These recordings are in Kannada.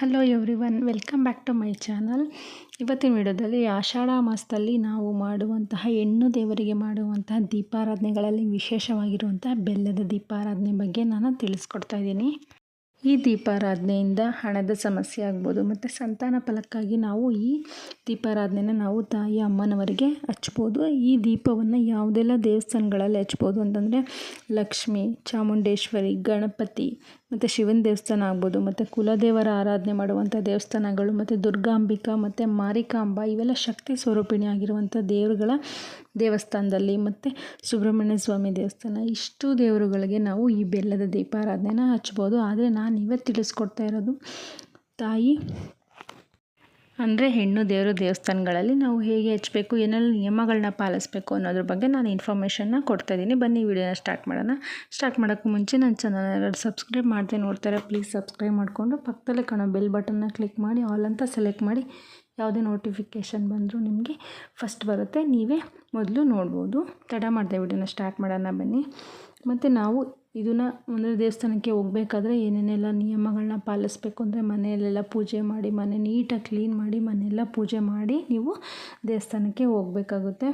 Hello everyone welcome back to my channel ಇವತ್ತಿನ ವಿಡಿಯೋದಲ್ಲಿ ಆಷಾಢ ಮಾಸದಲ್ಲಿ ನಾವು ಮಾಡುವಂತಹ, ಹೆಣ್ಣು ದೇವರಿಗೆ ಮಾಡುವಂತಹ ದೀಪಾರಾಧನೆಗಳಲ್ಲಿ ವಿಶೇಷವಾಗಿರುವಂತಹ ಬೆಲ್ಲದ ದೀಪಾರಾಧನೆ ಬಗ್ಗೆ ನಾನು ತಿಳಿಸ್ಕೊಡ್ತಾ ಇದ್ದೀನಿ. ಈ ದೀಪಾರಾಧನೆಯಿಂದ ಹಣದ ಸಮಸ್ಯೆ ಆಗ್ಬೋದು, ಮತ್ತು ಸಂತಾನ ಫಲಕ್ಕಾಗಿ ನಾವು ಈ ದೀಪಾರಾಧನೆನ ನಾವು ತಾಯಿ ಅಮ್ಮನವರಿಗೆ ಹಚ್ಬೋದು. ಈ ದೀಪವನ್ನು ಯಾವುದೆಲ್ಲ ದೇವಸ್ಥಾನಗಳಲ್ಲಿ ಹಚ್ಬೋದು ಅಂತಂದರೆ ಲಕ್ಷ್ಮಿ, ಚಾಮುಂಡೇಶ್ವರಿ, ಗಣಪತಿ, ಮತ್ತು ಶಿವನ ದೇವಸ್ಥಾನ ಆಗ್ಬೋದು, ಮತ್ತು ಕುಲದೇವರ ಆರಾಧನೆ ಮಾಡುವಂಥ ದೇವಸ್ಥಾನಗಳು, ಮತ್ತು ದುರ್ಗಾಂಬಿಕಾ, ಮತ್ತು ಮಾರಿಕಾಂಬ, ಇವೆಲ್ಲ ಶಕ್ತಿ ಸ್ವರೂಪಿಣಿ ಆಗಿರುವಂಥ ದೇವರುಗಳ ದೇವಸ್ಥಾನದಲ್ಲಿ, ಮತ್ತು ಸುಬ್ರಹ್ಮಣ್ಯ ಸ್ವಾಮಿ ದೇವಸ್ಥಾನ. ಇಷ್ಟು ದೇವರುಗಳಿಗೆ ನಾವು ಈ ಬೆಲ್ಲದ ದೀಪಾರಾಧನೆನ ಹಚ್ಬೋದು. ಆದರೆ ನಾನು ಇವತ್ತು ತಿಳಿಸ್ಕೊಡ್ತಾ ಇರೋದು. ತಾಯಿ, ಅಂದರೆ ಹೆಣ್ಣು ದೇವರು ದೇವಸ್ಥಾನಗಳಲ್ಲಿ ನಾವು ಹೇಗೆ ಹಚ್ಚಬೇಕು ಏನೆಲ್ಲ ನಿಯಮಗಳನ್ನ ಪಾಲಿಸ್ಬೇಕು ಅನ್ನೋದ್ರ ಬಗ್ಗೆ ನಾನು ಇನ್ಫಾರ್ಮೇಷನ್ನ ಕೊಡ್ತಾ ಇದ್ದೀನಿ ಬನ್ನಿ, ವಿಡಿಯೋನ ಸ್ಟಾರ್ಟ್ ಮಾಡೋಣ. ಸ್ಟಾರ್ಟ್ ಮಾಡೋಕ್ಕೆ ಮುಂಚೆ ನನ್ನ ಚಾನಲ್ ಸಬ್ಸ್ಕ್ರೈಬ್ ಮಾಡ್ದೆ ನೋಡ್ತಾರೆ. ಪ್ಲೀಸ್ ಸಬ್ಸ್ಕ್ರೈಬ್ ಮಾಡಿಕೊಂಡು ಪಕ್ಕದಲ್ಲೇ ಕಾಣೋ ಬೆಲ್ ಬಟನ್ನ ಕ್ಲಿಕ್ ಮಾಡಿ ಆಲ್ ಅಂತ ಸೆಲೆಕ್ಟ್ ಮಾಡಿ, ಯಾವುದೇ ನೋಟಿಫಿಕೇಷನ್ ಬಂದರೂ ನಿಮಗೆ ಫಸ್ಟ್ ಬರುತ್ತೆ. ನೀವೇ ಮೊದಲು ನೋಡ್ಬೋದು. ತಡ ಮಾಡಿದೆ ವಿಡಿಯೋನ ಸ್ಟಾರ್ಟ್ ಮಾಡೋಣ ಬನ್ನಿ. ಮತ್ತು ನಾವು ಇದನ್ನು ಅಂದರೆ ದೇವಸ್ಥಾನಕ್ಕೆ ಹೋಗಬೇಕಾದ್ರೆ ಏನೇನೆಲ್ಲ ನಿಯಮಗಳನ್ನ ಪಾಲಿಸ್ಬೇಕು ಅಂದರೆ ಮನೆಯಲ್ಲೆಲ್ಲ ಪೂಜೆ ಮಾಡಿ, ಮನೆ ನೀಟಾಗಿ ಕ್ಲೀನ್ ಮಾಡಿ, ಮನೆಯೆಲ್ಲ ಪೂಜೆ ಮಾಡಿ ನೀವು ದೇವಸ್ಥಾನಕ್ಕೆ ಹೋಗಬೇಕಾಗುತ್ತೆ.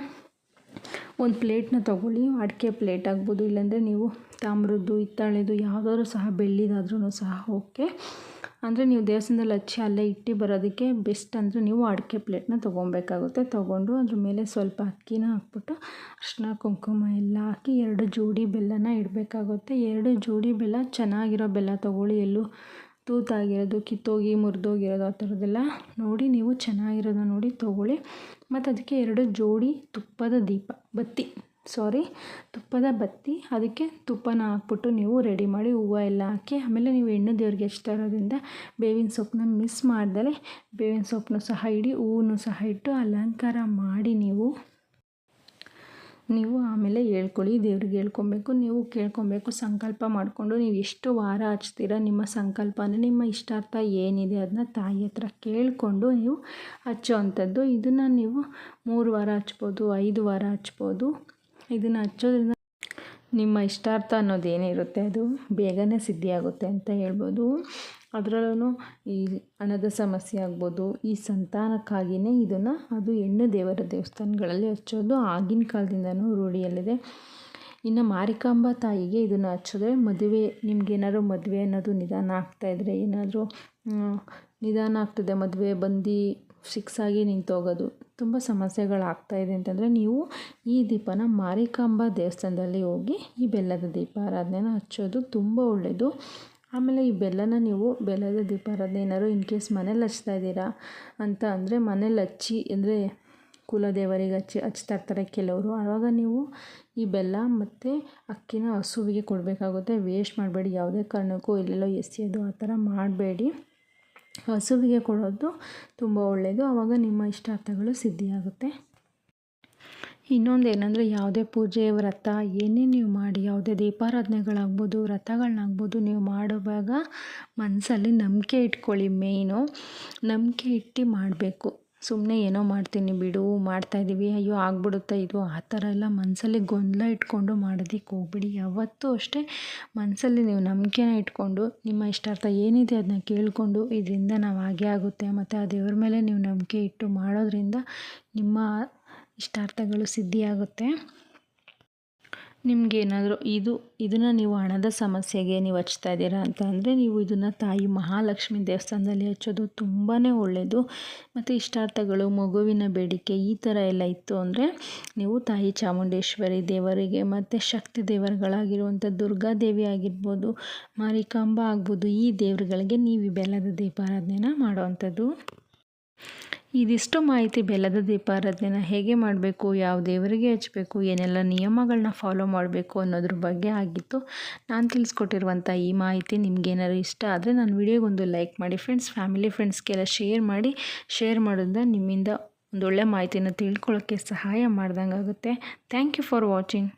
ಒಂದು ಪ್ಲೇಟ್ನ ತೊಗೊಳ್ಳಿ, ಅಡಿಕೆ ಪ್ಲೇಟ್ ಆಗ್ಬೋದು, ಇಲ್ಲಾಂದರೆ ನೀವು ತಾಮ್ರದ್ದು, ಹಿತ್ತಾಳೆದು ಯಾವುದಾದ್ರೂ ಸಹ ಬೆಳ್ಳಿದಾದ್ರೂ ಸಹ ಓಕೆ ಅಂದರೆ ನೀವು ದೇವಸ್ಥಾನದಲ್ಲಿ ಹಚ್ಚಿ ಅಲ್ಲೇ ಇಟ್ಟು ಬರೋದಕ್ಕೆ ಬೆಸ್ಟ್ ಅಂದರೆ ನೀವು ಅಡಿಕೆ ಪ್ಲೇಟ್ನ ತೊಗೊಬೇಕಾಗುತ್ತೆ ತೊಗೊಂಡು ಅದ್ರ ಮೇಲೆ ಸ್ವಲ್ಪ ಅಕ್ಕಿನ ಹಾಕ್ಬಿಟ್ಟು ಅರಿಶಿನ ಕುಂಕುಮ ಎಲ್ಲ ಹಾಕಿ ಎರಡು ಜೋಡಿ ಬೆಲ್ಲನ ಇಡಬೇಕಾಗುತ್ತೆ. ಎರಡು ಜೋಡಿ ಬೆಲ್ಲ ಚೆನ್ನಾಗಿರೋ ಬೆಲ್ಲ ತೊಗೊಳ್ಳಿ. ಎಲ್ಲೂ ತೂತಾಗಿರೋದು, ಕಿತ್ತೋಗಿ ಮುರಿದೋಗಿರೋದು ಆ ಥರದ್ದೆಲ್ಲ ನೋಡಿ, ನೀವು ಚೆನ್ನಾಗಿರೋದನ್ನ ನೋಡಿ ತೊಗೊಳ್ಳಿ. ಮತ್ತು ಅದಕ್ಕೆ ಎರಡು ಜೋಡಿ ತುಪ್ಪದ ದೀಪ, ಬತ್ತಿ. ಸಾರಿ ತುಪ್ಪದ ಬತ್ತಿ. ಅದಕ್ಕೆ ತುಪ್ಪನ ಹಾಕ್ಬಿಟ್ಟು ನೀವು ರೆಡಿ ಮಾಡಿ ಹೂವು ಎಲ್ಲ ಹಾಕಿ, ಆಮೇಲೆ ನೀವು ಹೆಣ್ಣು ದೇವ್ರಿಗೆ ಇಷ್ಟ ಇರೋದ್ರಿಂದ ಬೇವಿನ ಸೊಪ್ಪನ್ನ ಮಿಸ್ ಮಾಡ್ದಲೆ ಬೇವಿನ ಸೊಪ್ಪನ್ನು ಸಹ ಇಡಿ, ಹೂವನ್ನು ಸಹ ಇಟ್ಟು ಅಲಂಕಾರ ಮಾಡಿ ನೀವು. ನೀವು ಆಮೇಲೆ ಹೇಳ್ಕೊಳ್ಳಿ, ದೇವ್ರಿಗೆ ಹೇಳ್ಕೊಬೇಕು. ನೀವು ಕೇಳ್ಕೊಬೇಕು, ಸಂಕಲ್ಪ ಮಾಡಿಕೊಂಡು ನೀವು ಎಷ್ಟು ವಾರ ಹಚ್ತೀರ ನಿಮ್ಮ ಸಂಕಲ್ಪ ಅಂದರೆ ನಿಮ್ಮ ಇಷ್ಟಾರ್ಥ ಏನಿದೆ ಅದನ್ನ ತಾಯಿ ಹತ್ರ ಕೇಳಿಕೊಂಡು ನೀವು ಹಚ್ಚೋ ಅಂಥದ್ದು ಇದನ್ನು ನೀವು ಮೂರು ವಾರ ಹಚ್ಬೋದು, ಐದು ವಾರ ಹಚ್ಬೋದು. ಇದನ್ನು ಹಚ್ಚೋದ್ರಿಂದ ನಿಮ್ಮ ಇಷ್ಟಾರ್ಥ ಅನ್ನೋದು ಏನಿರುತ್ತೆ ಅದು ಬೇಗನೆ ಸಿದ್ಧಿಯಾಗುತ್ತೆ ಅಂತ ಹೇಳ್ಬೋದು. ಅದರಲ್ಲೂ ಈ ಹಣದ ಸಮಸ್ಯೆ ಆಗ್ಬೋದು, ಈ ಸಂತಾನಕ್ಕಾಗಿಯೇ ಇದನ್ನು ಅದು ಹೆಣ್ಣು ದೇವರ ದೇವಸ್ಥಾನಗಳಲ್ಲಿ ಹಚ್ಚೋದು ಆಗಿನ ಕಾಲದಿಂದನೂ ರೂಢಿಯಲ್ಲಿದೆ. ಇನ್ನು ಮಾರಿಕಾಂಬಾ ತಾಯಿಗೆ ಇದನ್ನು ಹಚ್ಚಿದ್ರೆ ಮದುವೆ ನಿಮಗೇನಾದ್ರು ಮದುವೆ ಅನ್ನೋದು ನಿಧಾನ ಆಗ್ತಾಯಿದ್ರೆ ಏನಾದರೂ ನಿಧಾನ ಆಗ್ತದೆ ಮದುವೆ ಬಂದು ಫಿಕ್ಸ್ ಆಗಿ ನಿಂತೋಗೋದು ತುಂಬ ಸಮಸ್ಯೆಗಳಾಗ್ತಾಯಿದೆ ಅಂತಂದರೆ ನೀವು ಈ ದೀಪನ ಮಾರಿಕಾಂಬಾ ದೇವಸ್ಥಾನದಲ್ಲಿ ಹೋಗಿ ಈ ಬೆಲ್ಲದ ದೀಪಾರಾಧನೆನ ಹಚ್ಚೋದು ತುಂಬ ಒಳ್ಳೆಯದು ಆಮೇಲೆ ಈ ಬೆಲ್ಲನ ನೀವು ಬೆಲ್ಲದ ದೀಪಾರಾಧನೆ ಏನಾದ್ರು ಇನ್ ಕೇಸ್ ಮನೇಲಿ ಹಚ್ತಾ ಇದ್ದೀರಾ ಅಂತ ಅಂದರೆ ಮನೇಲಿ ಹಚ್ಚಿ ಅಂದರೆ ಕುಲದೇವರಿಗೆ ಹಚ್ಚಿ ಹಚ್ತಾ ಇರ್ತಾರೆ ಕೆಲವರು. ಆವಾಗ ನೀವು ಈ ಬೆಲ್ಲ ಮತ್ತು ಅಕ್ಕಿನ ಹಸುವಿಗೆ ಕೊಡಬೇಕಾಗುತ್ತೆ. ವೇಸ್ಟ್ ಮಾಡಬೇಡಿ. ಯಾವುದೇ ಕಾರಣಕ್ಕೂ ಎಲ್ಲೆಲ್ಲೋ ಎಸೆಯೋದು ಆ ಥರ ಮಾಡಬೇಡಿ. ಹಸುವಿಗೆ ಕೊಡೋದು ತುಂಬ ಒಳ್ಳೆಯದು ಆವಾಗ ನಿಮ್ಮ ಇಷ್ಟಾರ್ಥಗಳು ಸಿದ್ಧಿಯಾಗುತ್ತೆ. ಇನ್ನೊಂದು ಏನಂದರೆ ಯಾವುದೇ ಪೂಜೆ, ವ್ರತ ಏನೇ ನೀವು ಮಾಡಿ, ಯಾವುದೇ ದೀಪಾರಾಧನೆಗಳಾಗ್ಬೋದು, ವ್ರತಗಳನ್ನಾಗ್ಬೋದು ನೀವು ಮಾಡುವಾಗ ಮನಸ್ಸಲ್ಲಿ ನಂಬಿಕೆ ಇಟ್ಕೊಳ್ಳಿ ಮೇಯ್ನು ನಂಬಿಕೆ ಇಟ್ಟು ಮಾಡಬೇಕು. ಸುಮ್ಮನೆ ಏನೋ ಮಾಡ್ತೀನಿ ಬಿಡು ಮಾಡ್ತಾಯಿದ್ದೀವಿ ಅಯ್ಯೋ ಆಗ್ಬಿಡುತ್ತೆ ಇದು. ಆ ಥರ ಎಲ್ಲ ಮನಸ್ಸಲ್ಲಿ ಗೊಂದಲ ಇಟ್ಕೊಂಡು ಮಾಡೋದಕ್ಕೆ ಹೋಗ್ಬಿಡಿ. ಯಾವತ್ತೂ ಅಷ್ಟೇ ಮನಸ್ಸಲ್ಲಿ ನೀವು ನಂಬಿಕೆನ ಇಟ್ಕೊಂಡು, ನಿಮ್ಮ ಇಷ್ಟಾರ್ಥ ಏನಿದೆ ಅದನ್ನ ಕೇಳಿಕೊಂಡು ಇದರಿಂದ ನಾವು ಹಾಗೆ ಆಗುತ್ತೆ. ಮತ್ತು ಆ ದೇವ್ರ ಮೇಲೆ ನೀವು ನಂಬಿಕೆ ಇಟ್ಟು ಮಾಡೋದ್ರಿಂದ ನಿಮ್ಮ ಇಷ್ಟಾರ್ಥಗಳು ಸಿದ್ಧಿಯಾಗುತ್ತೆ. ನಿಮಗೇನಾದರೂ ಇದು, ಇದನ್ನು ನೀವು ಹಣದ ಸಮಸ್ಯೆಗೆ ನೀವು ಹಚ್ತಾ ಇದ್ದೀರಾ ಅಂತ ಅಂದರೆ ನೀವು ಇದನ್ನು ತಾಯಿ ಮಹಾಲಕ್ಷ್ಮಿ ದೇವಸ್ಥಾನದಲ್ಲಿ ಹಚ್ಚೋದು ತುಂಬಾ ಒಳ್ಳೆಯದು ಮತ್ತು ಇಷ್ಟಾರ್ಥಗಳು, ಮಗುವಿನ ಬೇಡಿಕೆ ಈ ಥರ ಎಲ್ಲ ಇತ್ತು ಅಂದರೆ ನೀವು ತಾಯಿ ಚಾಮುಂಡೇಶ್ವರಿ ದೇವರಿಗೆ ಮತ್ತು ಶಕ್ತಿ ದೇವರುಗಳಾಗಿರುವಂಥ ದುರ್ಗಾದೇವಿ ಆಗಿರ್ಬೋದು, ಮಾರಿಕಾಂಬ ಆಗ್ಬೋದು ಈ ದೇವರುಗಳಿಗೆ ನೀವು ಬೆಲ್ಲದ ದೀಪಾರಾಧನೆನ ಮಾಡೋವಂಥದ್ದು. ಇದಿಷ್ಟು ಮಾಹಿತಿ ಬೆಲ್ಲದ ದೀಪಾರಾಧನೆನ ಹೇಗೆ ಮಾಡಬೇಕು, ಯಾವ ದೇವರಿಗೆ ಹಚ್ಚಬೇಕು ಏನೆಲ್ಲ ನಿಯಮಗಳನ್ನ ಫಾಲೋ ಮಾಡಬೇಕು ಅನ್ನೋದ್ರ ಬಗ್ಗೆ ಆಗಿತ್ತು. ನಾನು ತಿಳಿಸ್ಕೊಟ್ಟಿರುವಂಥ ಈ ಮಾಹಿತಿ ನಿಮ್ಗೇನಾದ್ರು ಇಷ್ಟ ಆದರೆ ನಾನು ವಿಡಿಯೋಗೊಂದು ಲೈಕ್ ಮಾಡಿ ಫ್ರೆಂಡ್ಸ್ ಫ್ಯಾಮಿಲಿ ಫ್ರೆಂಡ್ಸ್ಗೆಲ್ಲ ಶೇರ್ ಮಾಡಿ ಶೇರ್ ಮಾಡೋದ್ರಿಂದ ನಿಮ್ಮಿಂದ ಒಂದೊಳ್ಳೆ ಮಾಹಿತಿನ ತಿಳ್ಕೊಳ್ಳೋಕ್ಕೆ ಸಹಾಯ ಮಾಡ್ದಂಗಾಗುತ್ತೆ. Thank you for watching